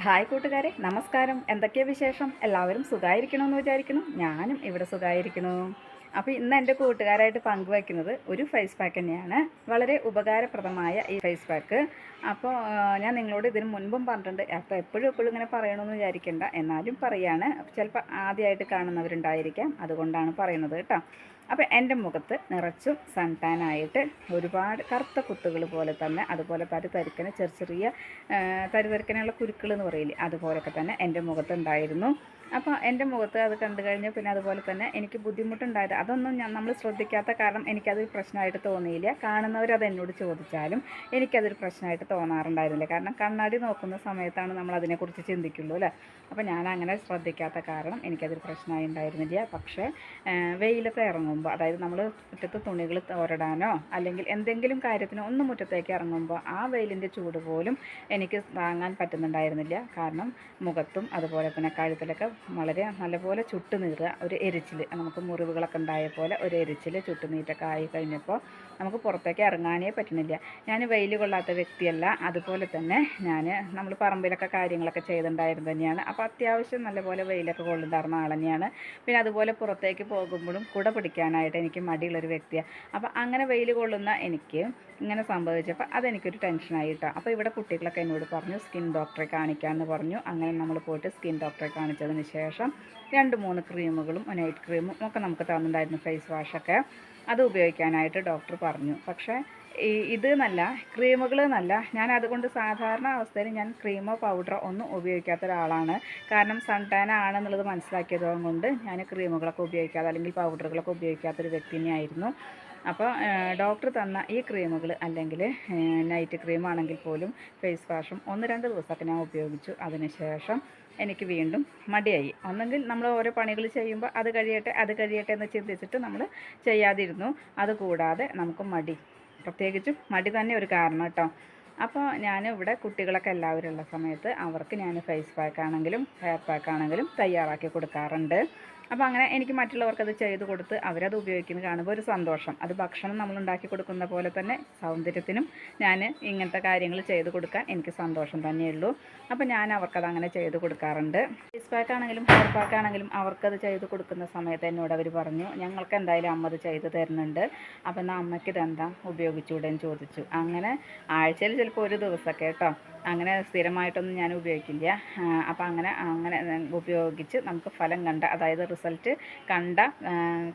Hi കൂട്ടുകാരെ നമസ്കാരം. എന്തൊക്കെയാ വിശേഷം? എല്ലാവരും സുഖമായിരിക്കണമെന്ന് വിചാരിക്കുന്നു. ഞാനും ഇവിടെ സുഖമായിരിക്കുന്നു അപ്പോൾ ഇന്ന് എന്റെ കൂട്ടുകാരായിട്ട് പങ്കുവയ്ക്കുന്നത് ഒരു ഫേസ് പാക്ക് തന്നെയാണ്. വളരെ ഉപകാരപ്രദമായ ഈ ഫേസ് പാക്ക് അപ്പോൾ ഞാൻ നിങ്ങളോട് ഇതിന് മുൻപും പറഞ്ഞിട്ടുണ്ട്. അപ്പോൾ എപ്പോഴും എപ്പോഴും ഇങ്ങനെ പറയണമെന്ന് വിചാരിക്കേണ്ട. എന്നാലും പറയാണ്. ചിലപ്പോൾ ആദ്യമായിട്ട് കാണുന്നവരുണ്ടായിരിക്കാം. അതുകൊണ്ടാണ് പറയുന്നത് കേട്ടോ. അപ്പോൾ എന്റെ മുഖത്ത് നിറച്ചും സൺടാനായിട്ട് ഒരുപാട് കറുത്ത കുത്തുകൾ പോലെ തന്നെ അതുപോലെ തരിതരിക്കന ചെറിയ ചെറിയ തരിതരിക്കനുള്ള കുരുക്കൾ എന്ന് പറയില്ലേ അതുപോലൊക്കെ തന്നെ എന്റെ മുഖത്ത് ഉണ്ടായിരുന്നു. അപ്പോൾ എന്റെ മുഖത്ത് അത് കണ്ടു കഴിഞ്ഞ് പിന്നെ അതുപോലെ തന്നെ എനിക്ക് ബുദ്ധിമുട്ടുണ്ടായത് അതൊന്നും ഞാൻ നമ്മൾ ശ്രദ്ധിക്കാത്ത കാരണം എനിക്കതൊരു പ്രശ്നമായിട്ട് തോന്നിയില്ല. കാണുന്നവർ അത് എന്നോട് ചോദിച്ചാലും എനിക്കതൊരു പ്രശ്നമായിട്ട് തോന്നാറുണ്ടായിരുന്നില്ല. കാരണം കണ്ണാടി നോക്കുന്ന സമയത്താണ് നമ്മൾ അതിനെക്കുറിച്ച് ചിന്തിക്കുള്ളൂ അല്ലേ? അപ്പോൾ ഞാൻ അങ്ങനെ ശ്രദ്ധിക്കാത്ത കാരണം എനിക്കതൊരു പ്രശ്നമായി ഉണ്ടായിരുന്നില്ല പക്ഷേ വെയിലത്ത് വെയിലത്ത് ഇറങ്ങുമ്പോൾ അതായത് നമ്മൾ മുറ്റത്ത് തുണികൾ തോരടാനോ അല്ലെങ്കിൽ എന്തെങ്കിലും കാര്യത്തിനോ ഒന്ന് മുറ്റത്തേക്ക് ഇറങ്ങുമ്പോൾ ആ വെയിലിന്റെ ചൂട് പോലും എനിക്ക് താങ്ങാൻ പറ്റുന്നുണ്ടായിരുന്നില്ല. കാരണം മുഖത്തും അതുപോലെ തന്നെ കഴുത്തിലൊക്കെ വളരെ നല്ലപോലെ ചുട്ടു നീറുക ഒരു എരിച്ചിൽ നമുക്ക് മുറിവുകളൊക്കെ ഉണ്ടായ പോലെ ഒരു എരിച്ചിൽ ചുട്ടുനീറ്റൊക്കെ ആയി കഴിഞ്ഞപ്പോൾ നമുക്ക് പുറത്തേക്ക് ഇറങ്ങാനേ പറ്റുന്നില്ല. ഞാൻ വെയിൽ കൊള്ളാത്ത വ്യക്തിയല്ല. അതുപോലെ തന്നെ ഞാൻ നമ്മൾ പറമ്പിലൊക്കെ കാര്യങ്ങളൊക്കെ ചെയ്തിട്ടുണ്ടായിരുന്നു തന്നെയാണ്. അപ്പോൾ അത്യാവശ്യം നല്ലപോലെ വെയിലൊക്കെ കൊള്ളുണ്ടായിരുന്ന ആൾ തന്നെയാണ്. പിന്നെ അതുപോലെ പുറത്തേക്ക് പോകുമ്പോഴും കുട പിടിക്കാനായിട്ട് എനിക്ക് മടിയുള്ളൊരു വ്യക്തിയാണ് അപ്പോൾ അങ്ങനെ വെയിൽ കൊള്ളുന്ന എനിക്ക് ഇങ്ങനെ സംഭവിച്ചപ്പോൾ അതെനിക്കൊരു ടെൻഷനായി കേട്ടോ അപ്പോൾ ഇവിടെ കുട്ടികളൊക്കെ എന്നോട് പറഞ്ഞു സ്കിൻ ഡോക്ടറെ കാണിക്കാമെന്ന് പറഞ്ഞു. അങ്ങനെ നമ്മൾ പോയിട്ട് സ്കിൻ ഡോക്ടറെ കാണിച്ചതിന് ശേഷം രണ്ട് മൂന്ന് ക്രീമുകളും നൈറ്റ് ക്രീമും ഒക്കെ നമുക്ക് തന്നിട്ടുണ്ടായിരുന്നു ഫേസ് വാഷൊക്കെ അത് ഉപയോഗിക്കാനായിട്ട് ഡോക്ടർ പറഞ്ഞു. പക്ഷേ ഇത് നല്ല ക്രീമുകൾ എന്നല്ല ഞാൻ അതുകൊണ്ട് സാധാരണ അവസ്ഥയിൽ ഞാൻ ക്രീമോ പൗഡറോ ഒന്നും ഉപയോഗിക്കാത്ത ഒരാളാണ്. കാരണം സൺ ടാൻ ആണെന്നുള്ളത് മനസ്സിലാക്കിയത് കൊണ്ട് ഞാൻ ക്രീമുകളൊക്കെ ഉപയോഗിക്കാതെ അല്ലെങ്കിൽ പൗഡറുകളൊക്കെ ഉപയോഗിക്കാത്തൊരു വ്യക്തി തന്നെയായിരുന്നു അപ്പോൾ ഡോക്ടർ തന്ന ഈ ക്രീമുകൾ അല്ലെങ്കിൽ നൈറ്റ് ക്രീം ആണെങ്കിൽ പോലും ഫേസ് വാഷും ഒന്ന് രണ്ട് ദിവസമൊക്കെ ഞാൻ ഉപയോഗിച്ചു. അതിനുശേഷം എനിക്ക് വീണ്ടും മടിയായി. ഒന്നെങ്കിൽ നമ്മൾ ഓരോ പണികൾ ചെയ്യുമ്പോൾ അത് കഴിയട്ടെ അത് കഴിയട്ടെ എന്ന് ചിന്തിച്ചിട്ട് നമ്മൾ ചെയ്യാതിരുന്നു. അതുകൂടാതെ നമുക്ക് മടി. പ്രത്യേകിച്ചും മടി തന്നെ ഒരു കാരണം കേട്ടോ. അപ്പോൾ ഞാൻ ഇവിടെ കുട്ടികളൊക്കെ എല്ലാവരും ഉള്ള സമയത്ത് അവർക്ക് ഞാൻ ഫേസ് പാക്ക് ആണെങ്കിലും ഹെയർ പാക്ക് ആണെങ്കിലും തയ്യാറാക്കി കൊടുക്കാറുണ്ട്. അപ്പോൾ അങ്ങനെ എനിക്ക് മറ്റുള്ളവർക്ക് അത് ചെയ്ത് കൊടുത്ത് അവരത് ഉപയോഗിക്കുന്നത് കാണുമ്പോൾ ഒരു സന്തോഷം. അത് ഭക്ഷണം നമ്മൾ ഉണ്ടാക്കി കൊടുക്കുന്ന പോലെ തന്നെ സൗന്ദര്യത്തിനും ഞാൻ ഇങ്ങനത്തെ കാര്യങ്ങൾ ചെയ്ത് കൊടുക്കാൻ എനിക്ക് സന്തോഷം തന്നെയുള്ളൂ അപ്പോൾ ഞാൻ അവർക്കത് അങ്ങനെ ചെയ്ത് കൊടുക്കാറുണ്ട്. ഫേസ് പാക്ക് ആണെങ്കിലും ഹെയർ പാക്ക് ആണെങ്കിലും അവർക്കത് ചെയ്ത് കൊടുക്കുന്ന സമയത്ത് എന്നോട് അവർ പറഞ്ഞു ഞങ്ങൾക്ക് എന്തായാലും അമ്മ അത് ചെയ്ത് തരുന്നുണ്ട്. അപ്പോൾ എന്നാൽ അമ്മയ്ക്ക് ഇതെന്താ? ഉപയോഗിച്ചുകൂടെ ചോദിച്ചു. അങ്ങനെ ആഴ്ചയിൽ ചിലപ്പോൾ ഒരു ദിവസമൊക്കെ കേട്ടോ. അങ്ങനെ സ്ഥിരമായിട്ടൊന്നും ഞാൻ ഉപയോഗിക്കില്ല. അപ്പോൾ അങ്ങനെ അങ്ങനെ ഉപയോഗിച്ച് നമുക്ക് ഫലം കണ്ട അതായത് റിസൾട്ട് കണ്ട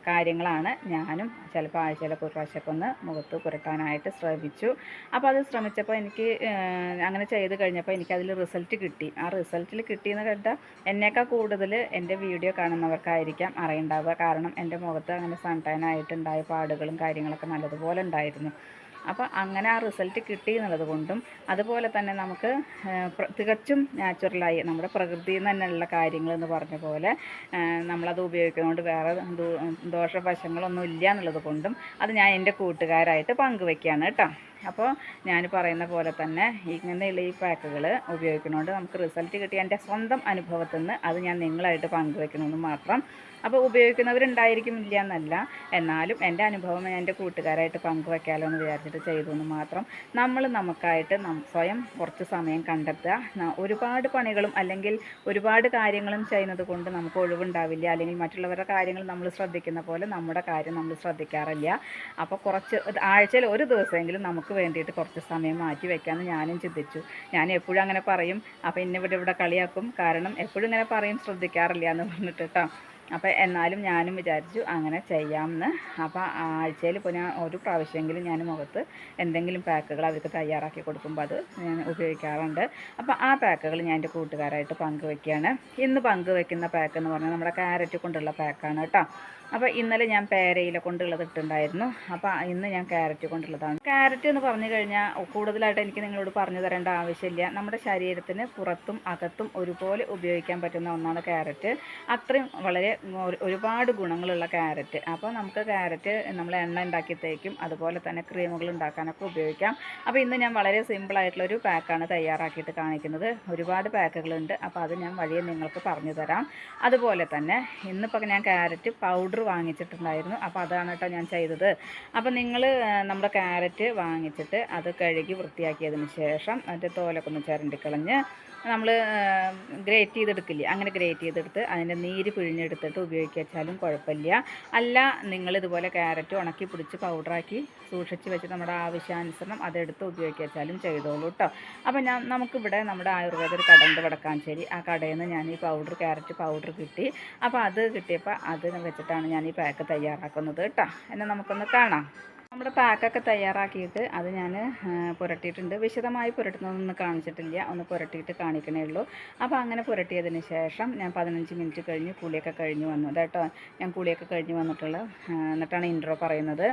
കാര്യങ്ങളാണ് ഞാനും ചിലപ്പോൾ ആഴ്ചയിലൊക്കെ ഒരു പ്രാവശ്യമൊക്കെ ഒന്ന് മുഖത്ത് പുരട്ടാനായിട്ട് ശ്രമിച്ചു. അപ്പോൾ അത് ശ്രമിച്ചപ്പോൾ എനിക്ക് അങ്ങനെ ചെയ്ത് കഴിഞ്ഞപ്പോൾ എനിക്കതിൽ റിസൾട്ട് കിട്ടി. ആ റിസൾട്ടിൽ കിട്ടിയെന്ന് കണ്ട എന്നേക്കാൾ കൂടുതൽ എന്റെ വീഡിയോ കാണുന്നവർക്കായിരിക്കാം അറിയുണ്ടാവുക. കാരണം എന്റെ മുഖത്ത് അങ്ങനെ സൺടൈനായിട്ടുണ്ടായ പാടുകളും കാര്യങ്ങളൊക്കെ നല്ലതുപോലെ ഉണ്ടായിരുന്നു. അപ്പോൾ അങ്ങനെ ആ റിസൾട്ട് കിട്ടി എന്നുള്ളത് കൊണ്ടും അതുപോലെ തന്നെ നമുക്ക് തികച്ചും നാച്ചുറലായി നമ്മുടെ പ്രകൃതിയിൽ നിന്ന് തന്നെയുള്ള കാര്യങ്ങൾ എന്ന് പറഞ്ഞ പോലെ നമ്മളത് ഉപയോഗിക്കുന്നതുകൊണ്ട് വേറെ ദോഷവശങ്ങളൊന്നും ഇല്ല എന്നുള്ളത് കൊണ്ടും അത് ഞാൻ എന്റെ കൂട്ടുകാരായിട്ട് പങ്കുവെക്കുകയാണ് കേട്ടോ. അപ്പോൾ ഞാൻ പറയുന്ന പോലെ തന്നെ ഇങ്ങനെയുള്ള ഈ പാക്കുകൾ ഉപയോഗിക്കുന്നതുകൊണ്ട് നമുക്ക് റിസൾട്ട് കിട്ടിയ എന്റെ സ്വന്തം അനുഭവത്തിൽ നിന്ന് അത് ഞാൻ നിങ്ങളായിട്ട് പങ്കുവെക്കണമെന്ന് മാത്രം. അപ്പോൾ ഉപയോഗിക്കുന്നവരുണ്ടായിരിക്കും ഇല്ല എന്നല്ല എന്നാലും എന്റെ അനുഭവം എന്റെ കൂട്ടുകാരായിട്ട് പങ്കുവെക്കാമല്ലോ എന്ന് വിചാരിച്ചിട്ട് ചെയ്തു എന്ന് മാത്രം നമ്മൾ നമുക്കായിട്ട് സ്വയം കുറച്ച് സമയം കണ്ടെത്തുക. ഒരുപാട് പണികളും അല്ലെങ്കിൽ ഒരുപാട് കാര്യങ്ങളും ചെയ്യുന്നത് കൊണ്ട് നമുക്ക് ഒഴിവുണ്ടാവില്ല. അല്ലെങ്കിൽ മറ്റുള്ളവരുടെ കാര്യങ്ങൾ നമ്മൾ ശ്രദ്ധിക്കുന്ന പോലെ നമ്മുടെ കാര്യം നമ്മൾ ശ്രദ്ധിക്കാറില്ല. അപ്പോൾ കുറച്ച് ആഴ്ചയിൽ ഒരു ദിവസമെങ്കിലും നമുക്ക് വേണ്ടിയിട്ട് കുറച്ച് സമയം മാറ്റി വെക്കാമെന്ന് ഞാനും ചിന്തിച്ചു. ഞാൻ എപ്പോഴും അങ്ങനെ പറയും. അപ്പോൾ ഇന്നെ ഇവിടെ ഇവിടെ കളിയാക്കും. കാരണം എപ്പോഴും ഇങ്ങനെ പറയും ശ്രദ്ധിക്കാറില്ല എന്ന് പറഞ്ഞിട്ട് കേട്ടോ. അപ്പോൾ എന്നാലും ഞാനും വിചാരിച്ചു അങ്ങനെ ചെയ്യാമെന്ന്. അപ്പോൾ ആഴ്ചയിൽ ഇപ്പോൾ ഞാൻ ഒരു പ്രാവശ്യമെങ്കിലും ഞാൻ മുഖത്ത് എന്തെങ്കിലും പാക്കുകൾ അവർക്ക് തയ്യാറാക്കി കൊടുക്കുമ്പോൾ അത് ഞാൻ ഉപയോഗിക്കാറുണ്ട്. അപ്പോൾ ആ പാക്കുകൾ ഞാൻ എന്റെ കൂട്ടുകാരായിട്ട് പങ്കുവെക്കുകയാണ് ഇന്ന് പങ്കുവെക്കുന്ന പാക്ക് എന്ന് പറഞ്ഞാൽ നമ്മുടെ ക്യാരറ്റ് കൊണ്ടുള്ള പാക്കാണ് കേട്ടോ. അപ്പോൾ ഇന്നലെ ഞാൻ പേരയില കൊണ്ടുള്ളത് ഇട്ടുണ്ടായിരുന്നു അപ്പോൾ ഇന്ന് ഞാൻ ക്യാരറ്റ് കൊണ്ടുള്ളതാണ്. ക്യാരറ്റ് എന്ന് പറഞ്ഞു കഴിഞ്ഞാൽ കൂടുതലായിട്ട് എനിക്ക് നിങ്ങളോട് പറഞ്ഞു തരേണ്ട ആവശ്യമില്ല. നമ്മുടെ ശരീരത്തിന് പുറത്തും അകത്തും ഒരുപോലെ ഉപയോഗിക്കാൻ പറ്റുന്ന ഒന്നാണ് ക്യാരറ്റ്. അത്രയും വളരെ ഒരുപാട് ഗുണങ്ങളുള്ള ക്യാരറ്റ്. അപ്പോൾ നമുക്ക് ക്യാരറ്റ് നമ്മൾ എണ്ണ ഉണ്ടാക്കി തേക്കും. അതുപോലെ തന്നെ ക്രീമുകൾ ഉണ്ടാക്കാനൊക്കെ ഉപയോഗിക്കാം. അപ്പോൾ ഇന്ന് ഞാൻ വളരെ സിമ്പിളായിട്ടുള്ളൊരു പാക്കാണ് തയ്യാറാക്കിയിട്ട് കാണിക്കുന്നത്. ഒരുപാട് പാക്കുകളുണ്ട്. അപ്പോൾ അത് ഞാൻ വഴിയെ നിങ്ങൾക്ക് പറഞ്ഞു തരാം. അതുപോലെ തന്നെ ഇന്നിപ്പോൾ ഞാൻ ക്യാരറ്റ് പൗഡർ വാങ്ങിച്ചിട്ടുണ്ടായിരുന്നു. അപ്പോൾ അതാണ് കേട്ടോ ഞാൻ ചെയ്തത്. അപ്പോൾ നിങ്ങൾ നമ്മുടെ ക്യാരറ്റ് വാങ്ങിച്ചിട്ട് അത് കഴുകി വൃത്തിയാക്കിയതിന് ശേഷം മറ്റേ തോലൊക്കെ ഒന്ന് ചിരണ്ടിക്കളഞ്ഞ് നമ്മൾ ഗ്രേറ്റ് ചെയ്തെടുക്കില്ലേ? അങ്ങനെ ഗ്രേറ്റ് ചെയ്തെടുത്ത് അതിന്റെ നീര് പിഴിഞ്ഞെടുത്തിട്ട് ഉപയോഗിക്കാച്ചാലും കുഴപ്പമില്ല. അല്ല നിങ്ങൾ ഇതുപോലെ ക്യാരറ്റ് ഉണക്കി പിടിച്ച് പൗഡറാക്കി സൂക്ഷിച്ച് വെച്ച് നമ്മുടെ ആവശ്യാനുസരണം അതെടുത്ത് ഉപയോഗിക്കാച്ചാലും ചെയ്തോളൂ കേട്ടോ. അപ്പോൾ ഞാൻ നമുക്കിവിടെ നമ്മുടെ ആയുർവേദ ഒരു വടക്കാൻ വടക്കാഞ്ചേരി. ആ കടയിൽ നിന്ന് ഞാൻ ഈ പൗഡർ ക്യാരറ്റ് പൗഡർ കിട്ടി. അപ്പോൾ അത് കിട്ടിയപ്പോൾ അത് വെച്ചിട്ടാണ് ഞാൻ ഈ പാക്ക് തയ്യാറാക്കുന്നത് കേട്ടോ. എന്നെ നമുക്കൊന്ന് കാണാം. നമ്മുടെ പാക്കൊക്കെ തയ്യാറാക്കിയിട്ട് അത് ഞാൻ പുരട്ടിയിട്ടുണ്ട്. വിശദമായി പുരട്ടുന്നതൊന്നും കാണിച്ചിട്ടില്ല. ഒന്ന് പുരട്ടിയിട്ട് കാണിക്കണേ ഉള്ളൂ. അപ്പോൾ അങ്ങനെ പുരട്ടിയതിന് ശേഷം ഞാൻ പതിനഞ്ച് മിനിറ്റ് കഴിഞ്ഞ് കുളിയൊക്കെ കഴിഞ്ഞ് വന്നു. കേട്ടോ ഞാൻ കുളിയൊക്കെ കഴിഞ്ഞ് വന്നിട്ടുള്ള എന്നിട്ടാണ് ഇൻട്രോ പറയുന്നത്.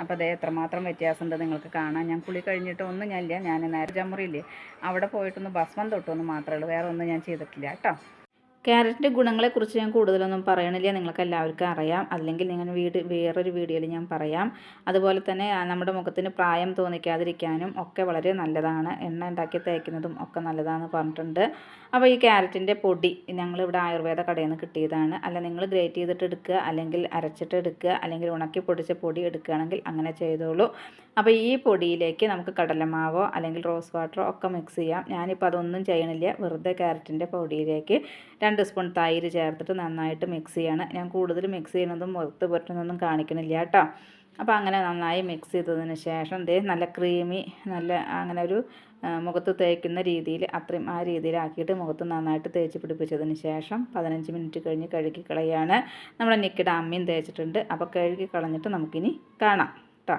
അപ്പോൾ അതേ എത്രമാത്രം വ്യത്യാസമുണ്ട് നിങ്ങൾക്ക് കാണാം ഞാൻ കുളി കഴിഞ്ഞിട്ട് ഒന്നും ഞാനില്ല ഞാൻ നേരെ ജമ്മുറിയില്ലേ അവിടെ പോയിട്ടൊന്ന് ഭസ്മം തൊട്ടൊന്ന് മാത്രമേ ഉള്ളൂ. വേറെ ഒന്നും ഞാൻ ചെയ്തിട്ടില്ല കേട്ടോ. ക്യാരറ്റിന്റെ ഗുണങ്ങളെക്കുറിച്ച് ഞാൻ കൂടുതലൊന്നും പറയണില്ല. നിങ്ങൾക്ക് എല്ലാവർക്കും അറിയാം. അല്ലെങ്കിൽ നിങ്ങൾ വീട് വേറൊരു വീഡിയോയിൽ ഞാൻ പറയാം. അതുപോലെ തന്നെ നമ്മുടെ മുഖത്തിന് പ്രായം തോന്നിക്കാതിരിക്കാനും ഒക്കെ വളരെ നല്ലതാണ്. എണ്ണ ഉണ്ടാക്കി തേക്കുന്നതും ഒക്കെ നല്ലതാണെന്ന് പറഞ്ഞിട്ടുണ്ട്. അപ്പോൾ ഈ ക്യാരറ്റിന്റെ പൊടി ഞങ്ങളിവിടെ ആയുർവേദ കടയിൽ നിന്ന് കിട്ടിയതാണ്. അല്ല നിങ്ങൾ ഗ്രേറ്റ് ചെയ്തിട്ട് എടുക്കുക അല്ലെങ്കിൽ അരച്ചിട്ട് എടുക്കുക അല്ലെങ്കിൽ ഉണക്കി പൊടിച്ച പൊടി എടുക്കുകയാണെങ്കിൽ അങ്ങനെ ചെയ്തോളൂ. അപ്പോൾ ഈ പൊടിയിലേക്ക് നമുക്ക് കടലമാവോ അല്ലെങ്കിൽ റോസ് വാട്ടറോ ഒക്കെ മിക്സ് ചെയ്യാം. ഞാനിപ്പോൾ അതൊന്നും ചെയ്യണില്ല. വെറുതെ ക്യാരറ്റിന്റെ പൊടിയിലേക്ക് രണ്ട് സ്പൂൺ തൈര് ചേർത്തിട്ട് നന്നായിട്ട് മിക്സ് ചെയ്യണം. ഞാൻ കൂടുതൽ മിക്സ് ചെയ്യുന്നതും മുഖത്ത് പുരട്ടുന്നതൊന്നും കാണിക്കണില്ല കേട്ടോ. അപ്പോൾ അങ്ങനെ നന്നായി മിക്സ് ചെയ്തതിന് ശേഷം ദേ നല്ല ക്രീമി നല്ല അങ്ങനെ ഒരു മുഖത്ത് തേക്കുന്ന രീതിയിൽ അത്രയും ആ രീതിയിലാക്കിയിട്ട് മുഖത്ത് നന്നായിട്ട് തേച്ച് പിടിപ്പിച്ചതിന് ശേഷം പതിനഞ്ച് മിനിറ്റ് കഴിഞ്ഞ് കഴുകി കളയാണ്. നമ്മുടെ നിക്കിട അമ്മയും തേച്ചിട്ടുണ്ട്. അപ്പോൾ കഴുകി കളഞ്ഞിട്ട് നമുക്കിനി കാണാം കേട്ടോ.